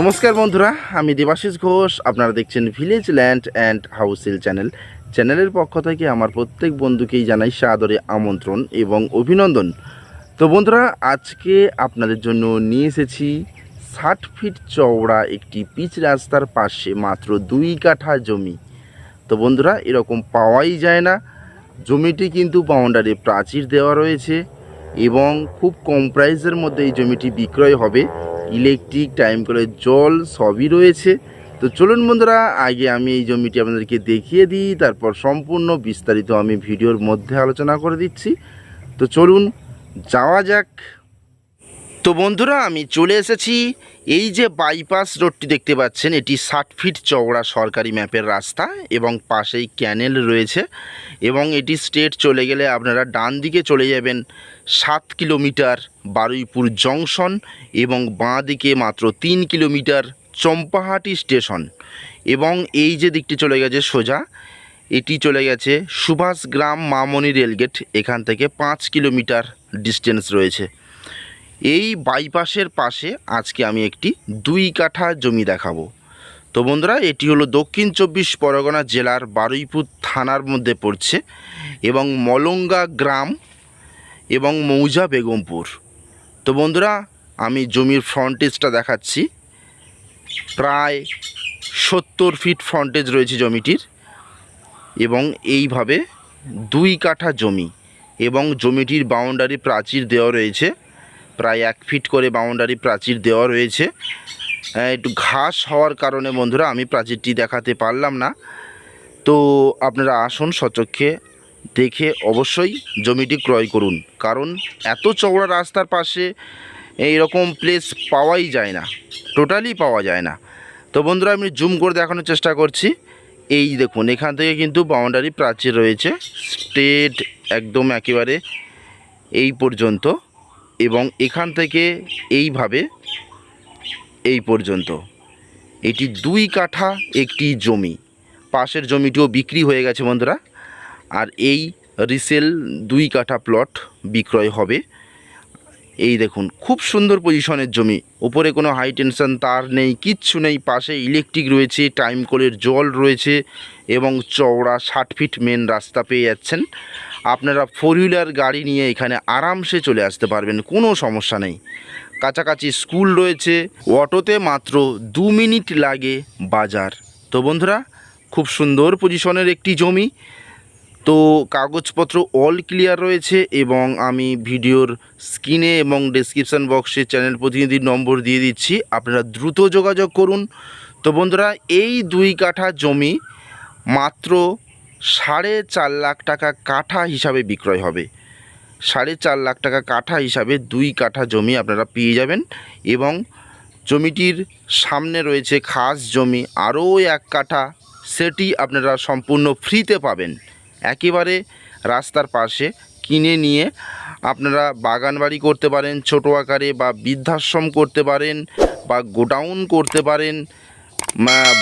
নমস্কার বন্ধুরা, আমি দেবাশিস ঘোষ। আপনারা দেখছেন village land and house channel চ্যানেলের পক্ষ থেকে আমার প্রত্যেক বন্ধুকেই জানাই সাদরে আমন্ত্রণ এবং অভিনন্দন। তো বন্ধুরা, আজকে আপনাদের জন্য নিয়ে এসেছি ষাট ফিট চওড়া একটি পিচ রাস্তার পাশে মাত্র দুই কাঠা জমি। তো বন্ধুরা, এরকম পাওয়াই যায় না। জমিটি কিন্তু বাউন্ডারি প্রাচীর দেওয়া রয়েছে এবং খুব কম প্রাইসের মধ্যে এই জমিটি বিক্রয় হবে। ইলেকট্রিক টাইম করে জল সবই রয়েছে। তো চলুন বন্ধুরা, আগে আমি এই জমিটি আপনাদেরকে দেখিয়ে দিই, তারপর সম্পূর্ণ বিস্তারিত আমি ভিডিওর মধ্যে আলোচনা করে দিচ্ছি। তো চলুন, যাওয়া যাক। তো বন্ধুরা, আমি চলে এসেছি এই যে বাইপাস রোডটি দেখতে পাচ্ছেন, এটি ষাট ফিট চওড়া সরকারি ম্যাপের রাস্তা এবং পাশেই ক্যানেল রয়েছে এবং এটি স্টেট চলে গেলে আপনারা ডান দিকে চলে যাবেন সাত কিলোমিটার বারুইপুর জংশন এবং বাঁ দিকে মাত্র তিন কিলোমিটার চম্পাহাটি স্টেশন এবং এই যে দিকটি চলে গেছে সোজা, এটি চলে গেছে সুভাষ গ্রাম মামনি রেলগেট এখান থেকে পাঁচ কিলোমিটার ডিস্টেন্স রয়েছে। এই বাইপাসের পাশে আজকে আমি একটি দুই কাঠা জমি দেখাবো। তো বন্ধুরা, এটি হলো দক্ষিণ চব্বিশ পরগনা জেলার বারুইপুর থানার মধ্যে পড়ছে এবং মলঙ্গা গ্রাম এবং মৌজা বেগমপুর। তো বন্ধুরা, আমি জমির ফ্রন্টেজটা দেখাচ্ছি। প্রায় সত্তর ফিট ফ্রন্টেজ রয়েছে জমিটির এবং এইভাবে দুই কাঠা জমি এবং জমিটির বাউন্ডারি প্রাচীর দেওয়া রয়েছে। প্রায় এক ফিট করে বাউন্ডারি প্রাচীর দেওয়া রয়েছে। একটু ঘাস হওয়ার কারণে বন্ধুরা আমি প্রাচীরটি দেখাতে পারলাম না। তো আপনারা আসুন সচক্ষে দেখে অবশ্যই জমিটি ক্রয় করুন। কারণ এত চওড়া রাস্তার পাশে এইরকম প্লেস পাওয়াই যায় না টোটালি পাওয়া যায় না। তো বন্ধুরা আমি জুম করে দেখানোর চেষ্টা করছি। এই দেখুন, এখান থেকে কিন্তু বাউন্ডারি প্রাচীর রয়েছে। স্টেট একদম একেবারে এই পর্যন্ত। এবং এখান থেকে এইভাবে এই পর্যন্ত। এটি দুই কাঠা একটি জমি। পাশের জমিটিও বিক্রি হয়ে গেছে বন্ধুরা। আর এই রিসেল দুই কাঠা প্লট বিক্রয় হবে। এই দেখুন, খুব সুন্দর পজিশনের জমি। উপরে কোনো হাই টেনশন তার নেই, কিচ্ছু নেই। পাশে ইলেকট্রিক রয়েছে টাইম কলের জল রয়েছে এবং চওড়া ষাট ফিট মেন রাস্তা পেয়ে যাচ্ছেন। আপনারা ফোর হুইলার গাড়ি নিয়ে এখানে আরামসে চলে আসতে পারবেন, কোনো সমস্যা নেই। কাছাকাছি স্কুল রয়েছে, অটোতে মাত্র দু মিনিট লাগে বাজার। তো বন্ধুরা, খুব সুন্দর পজিশনের একটি জমি। তো কাগজপত্র অল ক্লিয়ার রয়েছে এবং আমি ভিডিওর স্ক্রিনে এবং ডেসক্রিপশন বক্সে চ্যানেল প্রতিনিধির নম্বর দিয়ে দিচ্ছি। আপনারা দ্রুত যোগাযোগ করুন। তো বন্ধুরা, এই দুই কাঠা জমি মাত্র সাড়ে চার লাখ টাকা কাঠা হিসাবে বিক্রয় হবে। সাড়ে চার লাখ টাকা কাঠা হিসাবে দুই কাঠা জমি আপনারা পেয়ে যাবেন এবং জমিটির সামনে রয়েছে খাস জমি। আরও এক কাঠা সেটি আপনারা সম্পূর্ণ ফ্রিতে পাবেন। একেবারে রাস্তার পাশে কিনে নিয়ে আপনারা বাগান বাড়ি করতে পারেন, ছোটো আকারে বা বৃদ্ধাশ্রম করতে পারেন বা গোডাউন করতে পারেন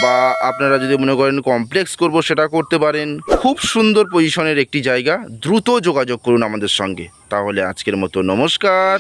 বা আপনারা যদি মনে করেন কমপ্লেক্স করব সেটা করতে পারেন। খুব সুন্দর পজিশনের একটি জায়গা, দ্রুত যোগাযোগ করুন আমাদের সঙ্গে। তাহলে আজকের মতো নমস্কার।